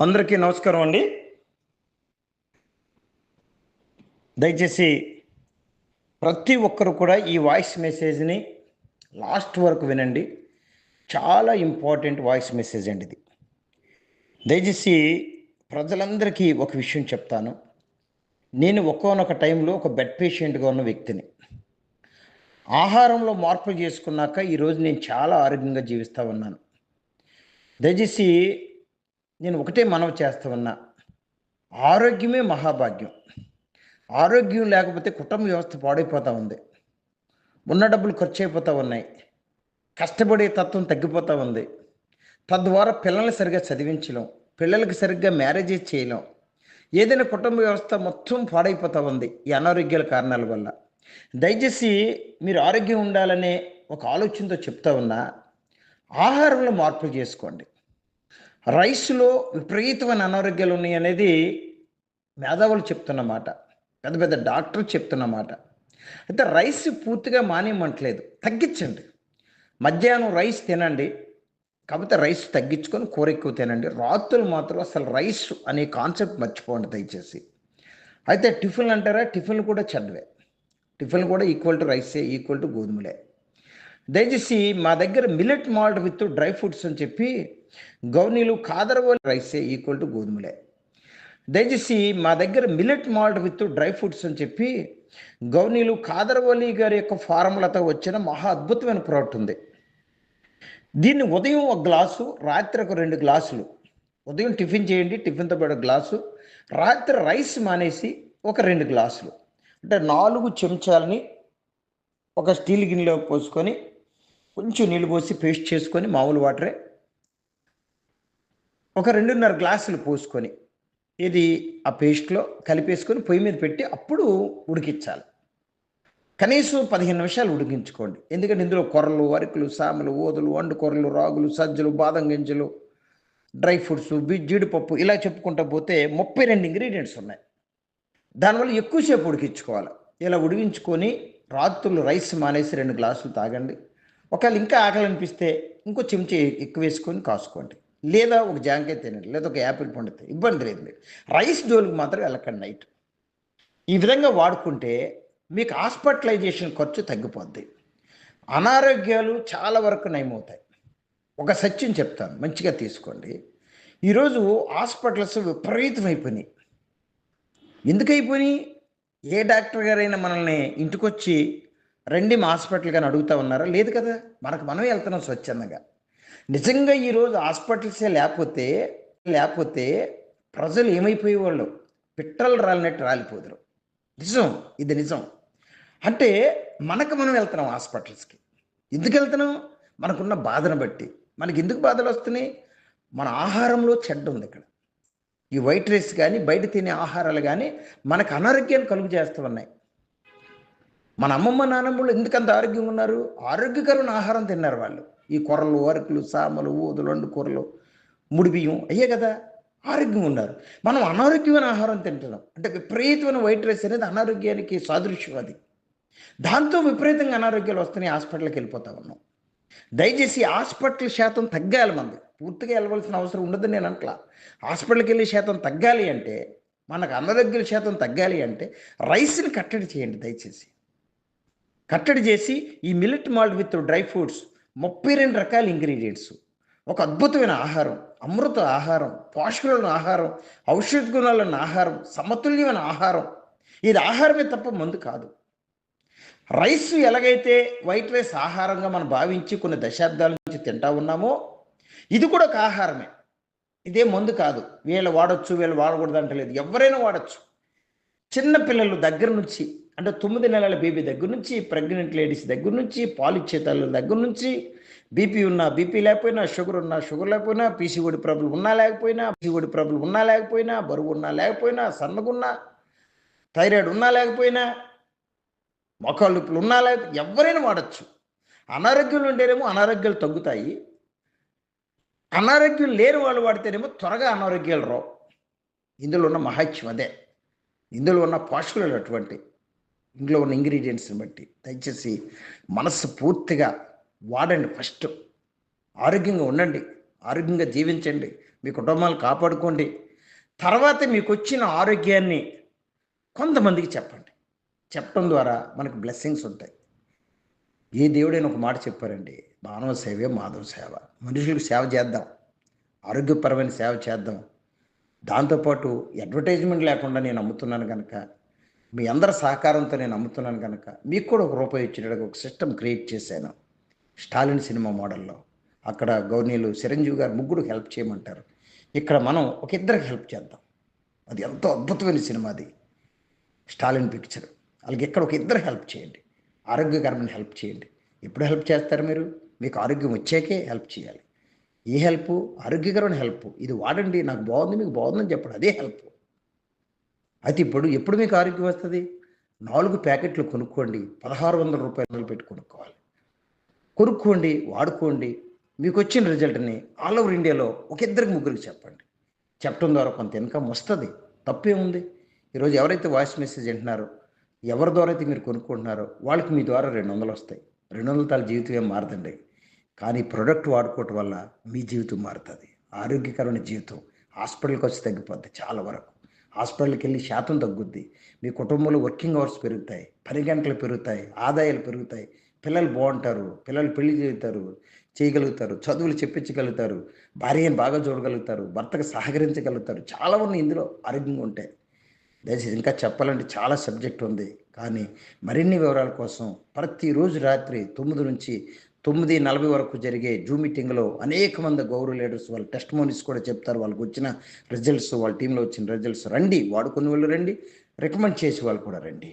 అందరికీ నమస్కారం అండి. దయచేసి ప్రతి ఒక్కరు కూడా ఈ వాయిస్ మెసేజ్ని లాస్ట్ వరకు వినండి. చాలా ఇంపార్టెంట్ వాయిస్ మెసేజ్ అండి ఇది. దయచేసి ప్రజలందరికీ ఒక విషయం చెప్తాను. నేను ఒక్కొనొక టైంలో ఒక బెడ్ పేషెంట్గా ఉన్న వ్యక్తిని. ఆహారంలో మార్పులు చేసుకున్నాక ఈరోజు నేను చాలా ఆరోగ్యంగా జీవిస్తూ ఉన్నాను. దయచేసి నేను ఒకటే మనవి చేస్తూ ఉన్నా. ఆరోగ్యమే మహాభాగ్యం. ఆరోగ్యం లేకపోతే కుటుంబ వ్యవస్థ పాడైపోతూ ఉంది. ఉన్న డబ్బులు ఖర్చు అయిపోతూ ఉన్నాయి. కష్టపడే తత్వం తగ్గిపోతూ ఉంది. తద్వారా పిల్లల్ని సరిగ్గా చదివించలేం. పిల్లలకి సరిగ్గా మ్యారేజెస్ చేయలేం. ఏదైనా కుటుంబ వ్యవస్థ మొత్తం పాడైపోతూ ఉంది ఈ అనారోగ్యాల కారణాల వల్ల. దయచేసి మీరు ఆరోగ్యం ఉండాలనే ఒక ఆలోచనతో చెప్తా ఉన్నా. ఆహారంలో మార్పులు చేసుకోండి. రైస్లో విపరీతమైన అనారోగ్యాలు ఉన్నాయి అనేది మేధావులు చెప్తున్నమాట పెద్ద పెద్ద డాక్టర్లు చెప్తున్నమాట అయితే రైస్ పూర్తిగా మానేయమంటలేదు. తగ్గించండి. మధ్యాహ్నం రైస్ తినండి. కాకపోతే రైస్ తగ్గించుకొని కూర ఎక్కువ తినండి. రాత్రులు మాత్రం అసలు రైస్ అనే కాన్సెప్ట్ మర్చిపోండి దయచేసి. అయితే టిఫిన్లు అంటారా? టిఫిన్లు కూడా చదివే. టిఫిన్లు కూడా ఈక్వల్ టు రైసే ఈక్వల్ టు గోధుమలే. దయచేసి మా దగ్గర millet malt with dry fruits అని చెప్పి గౌనీలు కాదరవోలి రైసే ఈక్వల్ టు గోధుమలే. దయచేసి మా దగ్గర millet malt with dry fruits అని చెప్పి గౌనీలు కాదరవల్లి గారి యొక్క ఫార్ములతో వచ్చిన మహా అద్భుతమైన ప్రోడక్ట్ ఉంది. దీన్ని ఉదయం ఒక గ్లాసు రాత్రి ఒక రెండు గ్లాసులు. ఉదయం టిఫిన్ చేయండి టిఫిన్తో పాటు గ్లాసు. రాత్రి రైస్ మానేసి ఒక రెండు గ్లాసులు. అంటే నాలుగు చెంచాలని ఒక స్టీల్ గిన్నెలో పోసుకొని కొంచెం నీళ్ళు పోసి పేస్ట్ చేసుకొని మామూలు వాటరే. ఒక రెండున్నర గ్లాసులు పోసుకొని ఇది ఆ పేస్ట్లో కలిపేసుకొని పొయ్యి మీద పెట్టి అప్పుడు ఉడికించాలి. కనీసం పదిహేను నిమిషాలు ఉడికించుకోండి. ఎందుకంటే ఇందులో కొర్రలు అరికులు సామలు ఓదులు వండు కొర్రలు రాగులు సజ్జలు బాదం గింజలు డ్రై ఫ్రూట్స్ జీడిపప్పు ఇలా చెప్పుకుంటా పోతే ముప్పై రెండు ఇంగ్రీడియంట్స్ ఉన్నాయి. దానివల్ల ఎక్కువసేపు ఉడికించుకోవాలి. ఇలా ఉడికించుకొని రాత్రులు రైస్ మానేసి రెండు గ్లాసులు తాగండి. ఒకవేళ ఇంకా ఆకలి అనిపిస్తే ఇంకో చెంచా ఎక్కువ వేసుకొని కాసుకోండి. లేదా ఒక జాంకాయ తినండి లేదా ఒక యాపిల్ పండు ఇబ్బంది లేదు మీరు రైస్ జోలికి మాత్రం వెళ్ళకండి నైట్. ఈ విధంగా వాడుకుంటే మీకు హాస్పిటలైజేషన్ ఖర్చు తగ్గిపోద్ది. అనారోగ్యాలు చాలా వరకు నయమవుతాయి. ఒక సత్యం చెప్తాను మంచిగా తీసుకోండి. ఈరోజు హాస్పిటల్స్ విపరీతం అయిపోయినాయి. ఎందుకు అయిపోయినాయి ఏ డాక్టర్ గారైనా మనల్ని ఇంటికొచ్చి రండి మా హాస్పిటల్ కానీ అడుగుతా ఉన్నారా? లేదు కదా. మనకు మనమే వెళ్తున్నాం స్వచ్ఛందంగా. నిజంగా ఈరోజు హాస్పిటల్సే లేకపోతే లేకపోతే ప్రజలు ఏమైపోయేవాళ్ళు? పిట్టలు రాలినట్టు రాలిపోదురు. నిజం. ఇది నిజం. అంటే మనకు మనం వెళ్తున్నాం హాస్పిటల్స్కి. ఎందుకు వెళ్తున్నాం? మనకున్న బాధను బట్టి. మనకి ఎందుకు బాధలు వస్తున్నాయి? మన ఆహారంలో చెడ్డ ఉంది ఇక్కడ. ఈ వైట్ రైస్ కానీ బయట తినే ఆహారాలు కానీ మనకు అనారోగ్యాన్ని కలుగు చేస్తూ ఉన్నాయి. మన అమ్మమ్మ నాన్నమ్మలు ఎందుకంత ఆరోగ్యంగా ఉన్నారు? ఆరోగ్యకరమైన ఆహారం తిన్నారు వాళ్ళు. ఈ కొరలు అరకులు సామలు ఊదులు వండు కూరలు ముడి బియ్యం అయ్యే కదా? ఆరోగ్యంగా ఉన్నారు. మనం అనారోగ్యమైన ఆహారం తింటున్నాం. అంటే విపరీతమైన వైట్ రైస్ అనేది అనారోగ్యానికి సాదృశ్యం అది. దాంతో విపరీతంగా అనారోగ్యాలు వస్తున్నాయి హాస్పిటల్కి వెళ్ళిపోతా ఉన్నాం. దయచేసి హాస్పిటల్ శాతం తగ్గాలి మంది. పూర్తిగా వెళ్ళవలసిన అవసరం ఉండదు నేను అంటలా. హాస్పిటల్కి వెళ్ళే శాతం తగ్గాలి అంటే మనకు అనారోగ్యాల శాతం తగ్గాలి అంటే రైస్ని కట్టడి చేయండి దయచేసి. కట్టడి చేసి ఈ millet malt with dry fruits ముప్పై రెండు రకాల ఇంగ్రీడియంట్స్. ఒక అద్భుతమైన ఆహారం అమృత ఆహారం పోషకులైన ఆహారం ఔషధ గుణాలను ఆహారం సమతుల్యమైన ఆహారం. ఇది ఆహారమే తప్ప మందు కాదు. రైస్ ఎలాగైతే వైట్ రైస్ ఆహారంగా మనం భావించి కొన్ని దశాబ్దాల నుంచి తింటా ఉన్నామో ఇది కూడా ఒక ఆహారమే. ఇదే మందు కాదు. వీళ్ళు వాడచ్చు వీళ్ళు వాడకూడదు అంటలేదు. ఎవరైనా వాడచ్చు. చిన్న పిల్లలు దగ్గర నుంచి అంటే తొమ్మిది నెలల బేబీ దగ్గర నుంచి ప్రెగ్నెంట్ లేడీస్ దగ్గర నుంచి పాలిచ్చే తల్లుల దగ్గర నుంచి బీపీ ఉన్నా బీపీ లేకపోయినా షుగర్ ఉన్నా షుగర్ లేకపోయినా పీసీఓడి ప్రాబ్లం ఉన్నా లేకపోయినా పీసీఓడి ప్రాబ్లం ఉన్నా లేకపోయినా బరువు ఉన్నా లేకపోయినా సన్నగున్నా థైరాయిడ్ ఉన్నా లేకపోయినా మొక్కలు నొప్పులు ఉన్నా లేకపోయినా ఎవరైనా వాడచ్చు. అనారోగ్యాలు ఉంటేనేమో అనారోగ్యాలు తగ్గుతాయి. అనారోగ్యం లేని వాళ్ళు వాడితేనేమో త్వరగా అనారోగ్యాలు రావు. ఇందులో ఉన్న మహత్యం అదే. ఇందులో ఉన్న పోషకులు అటువంటి ఇంట్లో ఉన్న ఇంగ్రీడియంట్స్ని బట్టి దయచేసి మనస్సు పూర్తిగా వాడండి ఫస్ట్ ఆరోగ్యంగా ఉండండి. ఆరోగ్యంగా జీవించండి. మీ కుటుంబాలు కాపాడుకోండి. తర్వాత మీకు వచ్చిన ఆరోగ్యాన్ని కొంతమందికి చెప్పండి. చెప్పడం ద్వారా మనకు బ్లెస్సింగ్స్ ఉంటాయి. ఏ దేవుడైనా ఒక మాట చెప్పారండి మానవ సేవే మాధవ సేవ. మనుషులకు సేవ చేద్దాం. ఆరోగ్యపరమైన సేవ చేద్దాం. దాంతోపాటు అడ్వర్టైజ్మెంట్ లేకుండా నేను అమ్ముతున్నాను కనుక మీ అందరి సహకారంతో నేను అమ్ముతున్నాను కనుక మీకు కూడా ఒక రూపాయి ఇచ్చినట్టుగా ఒక సిస్టమ్ క్రియేట్ చేశాను. స్టాలిన్ సినిమా మోడల్లో. అక్కడ గౌర్నీలు చిరంజీవి గారు ముగ్గురు హెల్ప్ చేయమంటారు. ఇక్కడ మనం ఒక ఇద్దరికి హెల్ప్ చేద్దాం. అది ఎంతో అద్భుతమైన సినిమా అది. Stalin picture. అలాగే ఇక్కడ ఒక ఇద్దరు హెల్ప్ చేయండి. ఆరోగ్యకరమైన హెల్ప్ చేయండి. ఎప్పుడు హెల్ప్ చేస్తారు మీరు? మీకు ఆరోగ్యం వచ్చాకే హెల్ప్ చేయాలి. ఏ హెల్ప్? ఆరోగ్యకరమైన హెల్ప్. ఇది వాడండి నాకు బాగుంది మీకు బాగుందని చెప్పండి. అదే హెల్ప్. అయితే ఇప్పుడు ఎప్పుడు మీకు ఆరోగ్యం వస్తుంది? నాలుగు ప్యాకెట్లు కొనుక్కోండి. పదహారు వందల రూపాయలు పెట్టి కొనుక్కోవాలి. కొనుక్కోండి వాడుకోండి. మీకు వచ్చిన రిజల్ట్ని ఆల్ ఓవర్ ఇండియాలో ఒక ఇద్దరికి ముగ్గురికి చెప్పండి. చెప్పడం ద్వారా కొంత ఇన్కమ్ వస్తుంది. తప్పేముంది? ఈరోజు ఎవరైతే వాయిస్ మెసేజ్ అంటున్నారో ఎవరి ద్వారా అయితే మీరు కొనుక్కుంటున్నారో వాళ్ళకి మీ ద్వారా రెండు వందలు వస్తాయి. రెండు వందల తాల జీవితం ఏం మారుతండి కానీ ప్రొడక్ట్ వాడుకోవటం వల్ల మీ జీవితం మారుతుంది. ఆరోగ్యకరమైన జీవితం హాస్పిటల్కి వచ్చి తగ్గిపోద్ది చాలా వరకు. హాస్పిటల్కి వెళ్ళి శాతం తగ్గుద్ది. మీ కుటుంబంలో వర్కింగ్ అవర్స్ పెరుగుతాయి పని గంటలు పెరుగుతాయి ఆదాయాలు పెరుగుతాయి. పిల్లలు బాగుంటారు పిల్లలు పెళ్ళి చేస్తారు చేయగలుగుతారు చదువులు చెప్పించగలుగుతారు భార్యను బాగా చూడగలుగుతారు భర్తకు సహకరించగలుగుతారు. చాలా ఉన్నాయి ఇందులో ఆరోగ్యంగా ఉంటాయి దయచేసి ఇంకా చెప్పాలంటే చాలా సబ్జెక్ట్ ఉంది. కానీ మరిన్ని వివరాల కోసం ప్రతిరోజు రాత్రి తొమ్మిది నుంచి తొమ్మిది నలభై వరకు జరిగే జూమ్ మీటింగ్లో అనేక మంది గౌరవ లీడర్స్ వాళ్ళ టెస్ట్ మోనీస్ కూడా చెప్తారు. వాళ్ళకి వచ్చిన రిజల్ట్స్ వాళ్ళ టీంలో వచ్చిన రిజల్ట్స్ రండి వాడుకునే వాళ్ళు రండి రికమెండ్ చేసి వాళ్ళు కూడా రండి.